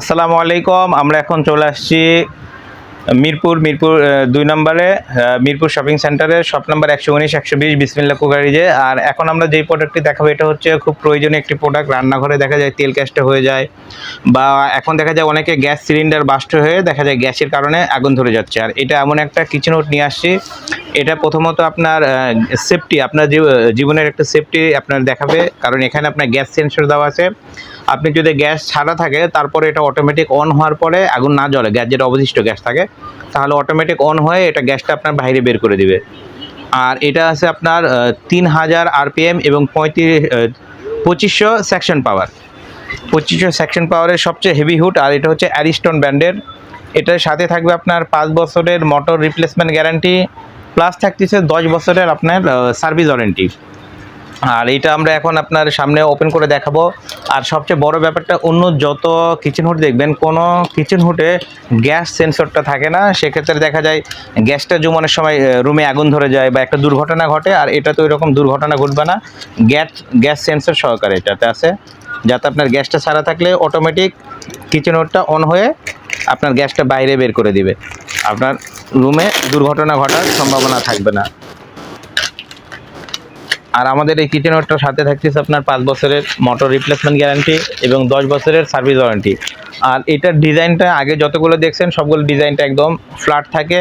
আসসালামু আলাইকুম, আমরা এখন চলে আসছি মিরপুর মিরপুর দুই নম্বরে মিরপুর শপিং সেন্টারে, শপ নাম্বার একশো উনিশ, একশো বিশ, বিসমিল্লা কুকারিজে। আর এখন আমরা যেই প্রোডাক্টটি দেখাবো, এটা হচ্ছে খুব প্রয়োজনীয় একটি প্রোডাক্ট রান্নাঘরে দেখা যায় তেল ক্যাস্টে হয়ে যায়, বা এখন দেখা যায় অনেকে গ্যাস সিলিন্ডার বাস্ট হয়ে দেখা যায় গ্যাসের কারণে আগুন ধরে যাচ্ছে। আর এটা এমন একটা কিচেন নোট নিয়ে আসছি এটা প্রথমত আপনার সেফটি আপনার জীব- জীবনের একটা সেফটি আপনার দেখাবে। কারণ এখানে আপনার গ্যাস সেন্সর দেওয়া আছে। আপনি যদি গ্যাস ছাড়া থাকে, তারপরে এটা অটোমেটিক অন হওয়ার পরে আগুন না জ্বলে, গ্যাস যেটা অবশিষ্ট গ্যাস থাকে, তাহলে অটোমেটিক অন হয়ে এটা গ্যাসটা আপনার বাইরে বের করে দিবে। আর এটা আছে আপনার তিন হাজার আরপিএম এবং পঁয়ত্রিশ পঁচিশশো সেকশন পাওয়ার পঁচিশশো সেকশন পাওয়ারের সবচেয়ে হেভি হুড আর এটা হচ্ছে অ্যারিস্টন ব্র্যান্ডের এটার সাথে থাকবে আপনার পাঁচ বছরের মোটর রিপ্লেসমেন্ট গ্যারান্টি প্লাস থাকতেছে দশ বছরের আপনার সার্ভিস ওয়ারেন্টি আর এইটা আমরা এখন আপনার সামনে ওপেন করে দেখাবো। আর সবচেয়ে বড় ব্যাপারটা, অন্য যত কিচেন হুড দেখবেন, কোনো কিচেন হুডে গ্যাস সেন্সরটা থাকে না। সেক্ষেত্রে দেখা যায় গ্যাসটা জমানোর সময় রুমে আগুন ধরে যায় বা একটা দুর্ঘটনা ঘটে, আর এটা তো এরকম দুর্ঘটনা ঘটবে না। গ্যাস গ্যাস সেন্সর সহকারে এটাতে আছে। যাতে আপনার গ্যাসটা ছাড়া থাকলে অটোমেটিক কিচেন হুডটা অন হয়ে আপনার গ্যাসটা বাইরে বের করে দিবে। আপনার রুমে দুর্ঘটনা ঘটার সম্ভাবনা থাকবে না। আর আমাদের এই কিচেন ওয়ারটার সাথে থাকতেছে আপনার পাঁচ বছরের মোটর রিপ্লেসমেন্ট গ্যারান্টি এবং দশ বছরের সার্ভিস ওয়ারেন্টি আর এটার ডিজাইনটা আগে যতগুলো দেখছেন, সবগুলো ডিজাইনটা একদম ফ্ল্যাট থাকে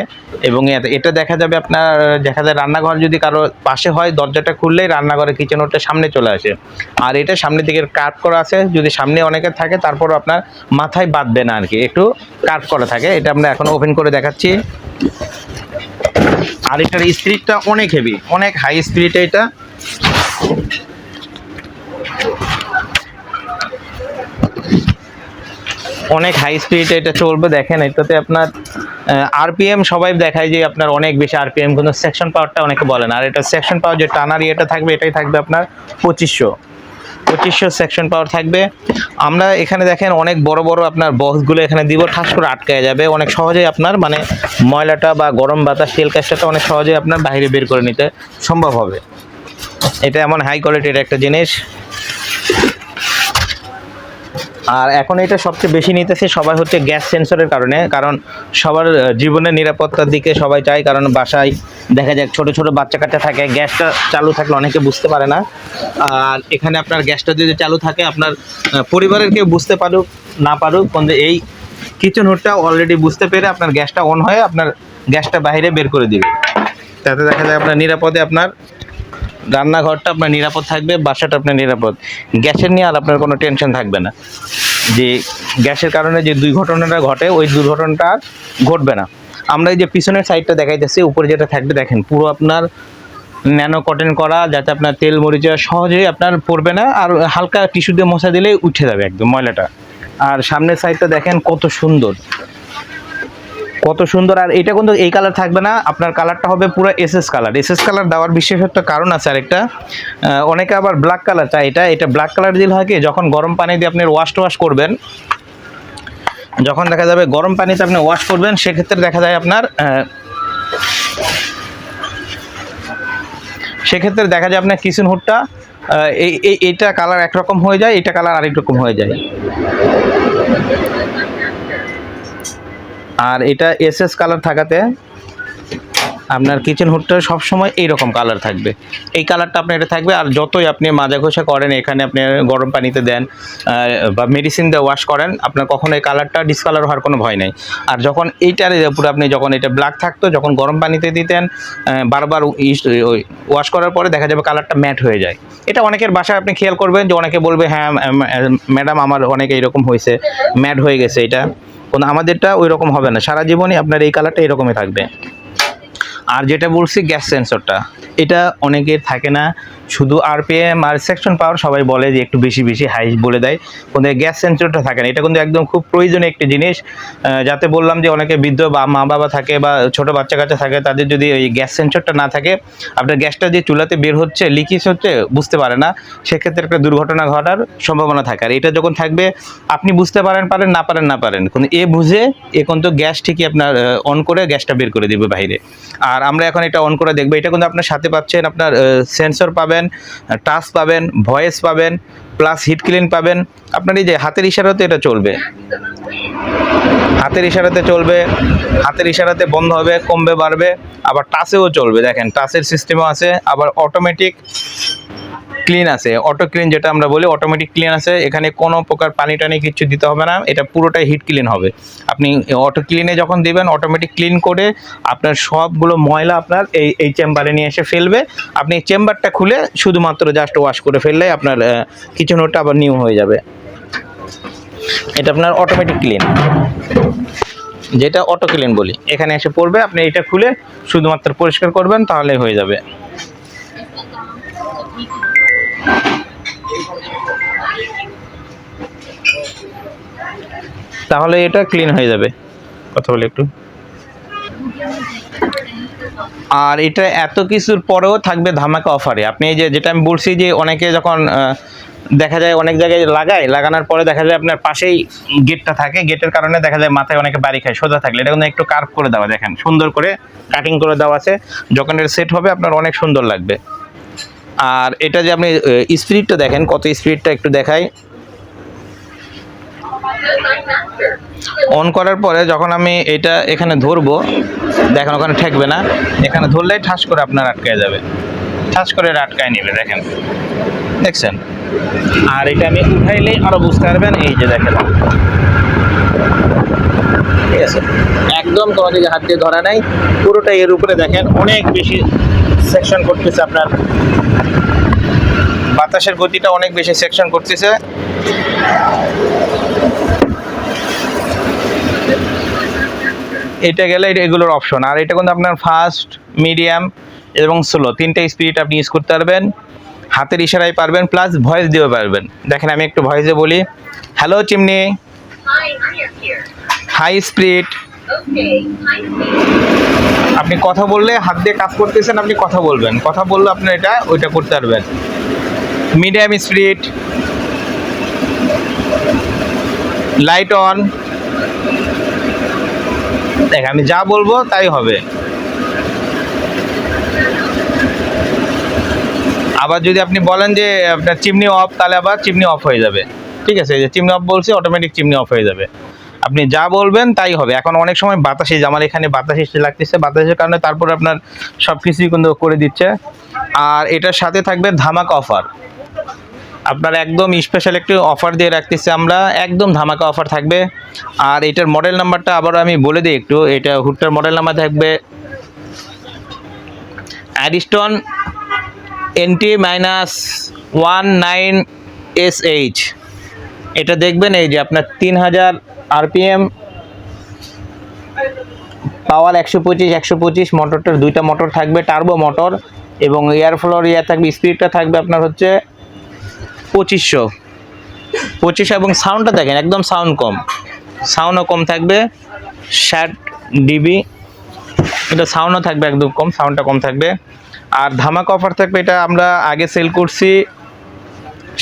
এবং এটা দেখা যাবে আপনার, দেখা যায় রান্নাঘর যদি কারও পাশে হয়, দরজাটা খুললেই রান্নাঘরের কিচেন ওয়ারটা সামনে চলে আসে। আর এটা সামনের দিকে কাট করা আছে, যদি সামনে অনেকের থাকে, তারপরও আপনার মাথায় বাঁধবে না আর কি একটু কাট করা থাকে। এটা আমরা এখন ওপেন করে দেখাচ্ছি। আর এটার স্পিরিটটা অনেক হেভি অনেক হাই স্পিরিট এটা। অনেক হাই স্পিড এটা চলবে, দেখেন, এটাতে আপনার আরপিএম সবাই দেখায় যে আপনার অনেক বেশি আরপিএম কিন্তু সেকশন পাওয়ারটা অনেকে বলেন আর এটা সেকশন পাওয়ার যে টানার ইয়েটা থাকবে, এটাই থাকবে আপনার পঁচিশশো। পঁচিশশো সেকশন পাওয়ার থাকবে। আমরা এখানে দেখেন অনেক বড় বড় আপনার বক্সগুলো এখানে দিব, ঠাস করে আটকায় যাবে। অনেক সহজেই আপনার মানে ময়লাটা বা গরম বাতাস, তেল কাজটাটা অনেক সহজেই আপনার বাইরে বের করে নিতে সম্ভব হবে। এটা এমন হাই কোয়ালিটির একটা জিনিস। আর এখন এটা সবচেয়ে বেশি নিতেছে সবাই হচ্ছে গ্যাস সেন্সরের কারণে, কারণ সবার জীবনের নিরাপত্তার দিকে সবাই চায়, কারণ বাসায় দেখা যায় ছোট ছোট বাচ্চা কাচ্চা থাকে, গ্যাসটা চালু থাকলে অনেকে বুঝতে পারে না। আর এখানে আপনার গ্যাসটা যদি চালু থাকে, আপনার পরিবারের কেউ বুঝতে পারুক, না পারুক কিন্তু এই কিচেন হুডটা অলরেডি বুঝতে পেরে আপনার গ্যাসটা অন হয়ে আপনার গ্যাসটা বাইরে বের করে দিবে। তাতে দেখা যায় আপনার নিরাপদে আপনার রান্নাঘরটা আপনার নিরাপদ থাকবে, বাসাটা আপনার নিরাপদ। গ্যাসের নিয়ে আর আপনার কোনো টেনশন থাকবে না। যে গ্যাসের কারণে যে দুর্ঘটনাটা ঘটে, ওই দুর্ঘটনাটা আর ঘটবে না। আমরা এই যে পিছনের সাইডটা দেখাইতেছি, উপরে যেটা থাকবে দেখেন, পুরো আপনার ন্যানো কটন করা, যাতে আপনার তেল মরিচা সহজেই আপনার পড়বে না, আর হালকা টিস্যু দিয়ে মশা দিলেই উঠে যাবে একদম ময়লাটা। আর সামনের সাইডটা দেখেন কত সুন্দর। কত সুন্দর, আর এটা কিন্তু এই কালার থাকবে না, আপনার কালারটা হবে পুরো এসএস কালার এসএস কালার দেওয়ার বিশেষত্ব কারণ আছে আরেকটা। অনেকে আবার ব্ল্যাক কালার চায় এটা। এটা ব্ল্যাক কালার দিলে হয় কি? যখন গরম পানি দিয়ে আপনি ওয়াশ ওয়াশ করবেন, যখন দেখা যাবে গরম পানিতে আপনি ওয়াশ করবেন, সেক্ষেত্রে দেখা যায় আপনার সেক্ষেত্রে দেখা যায় আপনার কিচেন হুডটা এই- এইটা কালার একরকম হয়ে যায়, এটা কালার আরেক রকম হয়ে যায়। আর এটা এসএস কালার থাকাতে আপনার কিচেন হুডটা সবসময় এইরকম কালার থাকবে। এই কালারটা আপনার এটা থাকবে আর যতই আপনি মাজা ঘষা করেন, এখানে আপনি গরম পানিতে দেন বা মেডিসিন দিয়ে ওয়াশ করেন, আপনার কখনো এই কালারটা ডিসকালার হওয়ার কোনো ভয় নাই। আর যখন এইটার উপরে আপনি যখন এটা ব্ল্যাক থাকতো, যখন গরম পানিতে দিতেন বারবার ওয়াশ করার পরে দেখা যাবে কালারটা ম্যাট হয়ে যায়। এটা অনেকের বাসায় আপনি খেয়াল করবেন যে অনেকে বলবে হ্যাঁ ম্যাডাম, আমার অনেক এইরকম হয়েছে ম্যাট হয়ে গেছে এটা। আমাদেরটা ওই রকম হবে না। সারা জীবনই আপনার এই কালারটা এরকমই থাকবে। আর যেটা বলছি গ্যাস সেন্সরটা, এটা অনেকের থাকে না, শুধু আরপিএম আর সেকশন পাওয়ার সবাই বলে যে একটু বেশি বেশি হাই বলে দেয়, কিন্তু গ্যাস সেন্সরটা থাকে না। এটা কিন্তু একদম খুব প্রয়োজনীয় একটি জিনিস যাতে বললাম যে অনেকে বৃদ্ধ বা মা বাবা থাকে বা ছোট বাচ্চা কাচ্চা থাকে, তাদের যদি ওই গ্যাস সেন্সরটা না থাকে, আপনার গ্যাসটা যে চুলাতে বের হচ্ছে, লিকেজ হচ্ছে, বুঝতে পারে না, সেক্ষেত্রে একটা দুর্ঘটনা ঘটার সম্ভাবনা থাকে। আর এটা যখন থাকবে, আপনি বুঝতে পারেন পারেন, না পারেন না পারেন, কিন্তু এ বুঝে এখন তো গ্যাস ঠিকই আপনার অন করে গ্যাসটা বের করে দিবে বাইরে। আর আমরা এখন এটা অন করে দেখব। এটা কিন্তু আপনার সাথে পাচ্ছেন, আপনার সেন্সর পাবেন টাচ পাবেন ভয়েস পাবেন প্লাস হিট ক্লিন পাবেন। আপনার এই যে হাতের ইশারাতে এটা চলবে। হাতের ইশারাতে চলবে, হাতের ইশারাতে বন্ধ হবে, কমবে, বাড়বে, আবার টাচেও চলবে। দেখেন টাচের সিস্টেমও আছে, আবার অটোমেটিক ক্লিন আছে অটো ক্লিন যেটা আমরা বলি অটোমেটিক ক্লিন আছে। এখানে কোনো প্রকার পানি টানি কিছু দিতে হবে না, এটা পুরোটাই হিট ক্লিন হবে। আপনি অটো ক্লিনে যখন দেবেন অটোমেটিক ক্লিন করে আপনার সবগুলো ময়লা আপনার এই এই চেম্বারে নিয়ে এসে ফেলবে। আপনি চেম্বারটা খুলে শুধুমাত্র জাস্ট ওয়াশ করে ফেললে আপনার কিচেন ওটা আবার নিউ হয়ে যাবে। এটা আপনার অটোমেটিক ক্লিন যেটা অটো ক্লিন বলি, এখানে এসে পড়বে, আপনি এটা খুলে শুধুমাত্র পরিষ্কার করবেন তাহলে হয়ে যাবে। তাহলে এটা ক্লিন হয়ে যাবে। কথা বলি একটু। আর এটা এত কিছুর পরেও থাকবে ধামাকা অফারে। আপনি যে, যেটা আমি বলছি যে, অনেকে যখন দেখা যায় অনেক জায়গায় লাগায়, লাগানোর পরে দেখা যায় আপনার পাশেই গেটটা থাকে। গেটের কারণে দেখা যায় মাথায় অনেকে বাড়ি খায়, সোজা থাকলে। এটা কিন্তু একটু কার্ভ করে দেওয়া, দেখেন। সুন্দর করে কাটিং করে দেওয়া আছে। যখন এটা সেট হবে, আপনার অনেক সুন্দর লাগবে। আর এটা যে আপনি স্পিরিটটা দেখেন, কত স্পিরিটটা একটু দেখাই। অন করার পরে যখন আমি এটা এখানে ধরবো, দেখেন ওখানে ঠেকবে না, এখানে ধরলেই ঠাস করে আপনার আটকায় যাবে। ঠাস করে আটকায় নেবে, দেখেন। দেখছেন? আর এটা আমি উঠাইলেই আরও বুঝতে পারবেন, এই যে দেখেন। ঠিক আছে? একদম তোমাকে যে হাত দিয়ে ধরা নাই। পুরোটা এর উপরে দেখেন, অনেক বেশি সেকশন করতেছে আপনার। বাতাসের গতিটা অনেক বেশি সেকশন করতেছে। এটা গেলে এটা এগুলোর অপশন আর এটা কিন্তু আপনার ফাস্ট মিডিয়াম এবং স্লো তিনটে স্পিড আপনি ইউজ করতে পারবেন। হাতের ইশারায় পারবেন প্লাস ভয়েস দিতে পারবেন। দেখেন আমি একটু ভয়েসে বলি। Hello chimney. হাই স্পিড আপনি কথা বললে হাত দিয়ে কাজ করতেছেন আপনি কথা বলবেন। কথা বললে আপনি এটা ওইটা করতে পারবেন। মিডিয়াম স্পিড লাইট অন দেখ, আমি যা বলব তাই হবে। আবার যদি আপনি বলেন যে, আপনার চিমনি অফ তাহলে আবার চিমনি অফ হয়ে যাবে। ঠিক আছে যে চিমনি অফ বলছি অটোমেটিক চিমনি অফ হয়ে যাবে। আপনি যা বলবেন তাই হবে। এখন অনেক সময় বাতাস আমার এখানে বাতাস এসে লাগতেছে, বাতাসের কারণে তারপর আপনার সব কিছুই কিন্তু করে দিচ্ছে। আর এটার সাথে থাকবে ধামাকা অফার আপনার একদম স্পেশাল একটি অফার দিয়ে রাখতেছি আমরা। একদম ধামাকা অফার থাকবে। আর এটার মডেল নাম্বারটা আবার আমি বলে দিই একটু। এটা হুডটার মডেল নাম্বার থাকবে। অ্যাডিস্টন NT minus one nine S H এটা দেখবেন এই যে আপনার তিন হাজার আরপিএম পাওয়ার একশো পঁচিশ একশো পঁচিশ মোটরটার দুইটা মোটর থাকবে টার্বো মোটর এবং এয়ার ফ্লোর থাকবে স্পিডটা থাকবে আপনার হচ্ছে পঁচিশশো। পঁচিশ এবং সাউন্ডটা দেখেন, একদম সাউন্ড কম। সাউন্ডও কম থাকবে, ষাট ডিবি। এটা সাউন্ডও থাকবে একদম কম সাউন্ডটা কম থাকবে। আর ধামাকা অফার থাকবে, এটা আমরা আগে সেল করছি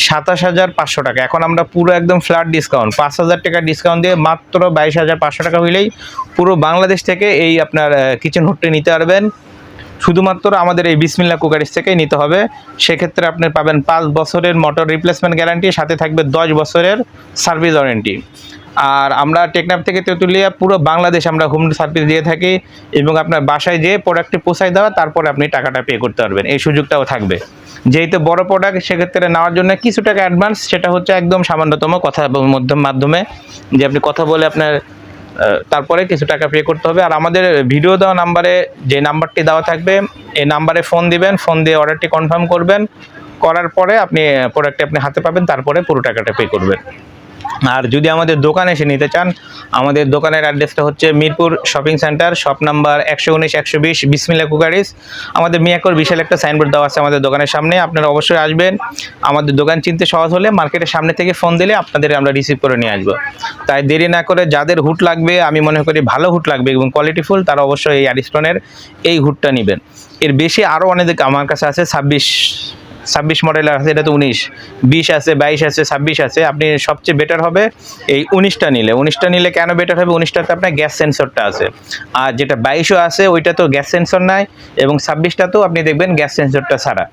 সাতাশ হাজার পাঁচশো টাকা। এখন আমরা পুরো একদম ফ্ল্যাট ডিসকাউন্ট পাঁচ হাজার টাকা ডিসকাউন্ট দিয়ে মাত্র বাইশ হাজার পাঁচশো টাকা হইলেই পুরো বাংলাদেশ থেকে এই আপনার কিচেন হুডটি নিতে পারবেন। শুধুমাত্র আমাদের এই বিসমিল্লা কুকারিস থেকেই নিতে হবে। সেক্ষেত্রে আপনি পাবেন পাঁচ বছরের মোটর রিপ্লেসমেন্ট গ্যারান্টি সাথে থাকবে দশ বছরের সার্ভিস ওয়ারেন্টি আর আমরা টেকনাফ থেকে তেঁতুলিয়া পুরো বাংলাদেশ আমরা হোম সার্ভিস দিয়ে থাকি এবং আপনার বাসায় যেয়ে প্রোডাক্টটি পোষায় দেওয়া, তারপরে আপনি টাকাটা পে করতে পারবেন। এই সুযোগটাও থাকবে। যেহেতু বড় প্রোডাক্ট সেক্ষেত্রে নেওয়ার জন্য কিছু টাকা অ্যাডভান্স সেটা হচ্ছে একদম সামান্যতম কথা মধ্যম যে আপনি কথা বলে আপনার তারপরে কিছু টাকা পে করতে হবে। আর আমাদের ভিডিও দেওয়া নাম্বারে যে নাম্বারটি দেওয়া থাকবে, এই নাম্বারে ফোন দিবেন ফোন দিয়ে অর্ডারটি কনফার্ম করবেন। করার পরে আপনি প্রোডাক্টটি আপনি হাতে পাবেন, তারপরে পুরো টাকাটা পে করবেন। আর যদি আমাদের দোকানে এসে নিতে চান, আমাদের দোকানের অ্যাড্রেসটা হচ্ছে Mirpur shopping centre shop number একশো উনিশ, একশো বিশ, বিসমিল্লা কুকারিস। আমাদের মিয়াকর বিশাল একটা সাইনবোর্ড দেওয়া আছে আমাদের দোকানের সামনে, আপনারা অবশ্যই আসবেন। আমাদের দোকান চিনতে সহজ হলে মার্কেটের সামনে থেকে ফোন দিলে আপনাদের আমরা রিসিভ করে নিয়ে আসব। তাই দেরি না করে যাদের হুট লাগবে, আমি মনে করি ভালো হুট লাগবে এবং কোয়ালিটিফুল তারা অবশ্যই এই অ্যারিস্টনের এই হুটটা নেবেন। এর বেশি আরও অনেক আমার কাছে আছে, ছাব্বিশ ছাব্বিশ মডেল আছে, এটা তো উনিশ। বিশ আছে, বাইশ আছে, ছাব্বিশ আছে, আপনি সবচেয়ে বেটার হবে এই উনিশটা নিলে। উনিশটা নিলে কেন বেটার হবে? উনিশটাতে আপনার গ্যাস সেন্সরটা আছে। আর যেটা বাইশও আছে, ওইটা তো গ্যাস সেন্সর নাই এবং ছাব্বিশটাতেও আপনি দেখবেন গ্যাস সেন্সরটা ছাড়া।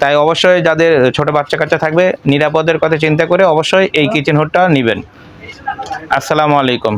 তাই অবশ্যই যাদের ছোট বাচ্চা কাচ্চা থাকবে, নিরাপদের কথা চিন্তা করে অবশ্যই এই কিচেন হোডটা নেবেন। আসসালামু আলাইকুম।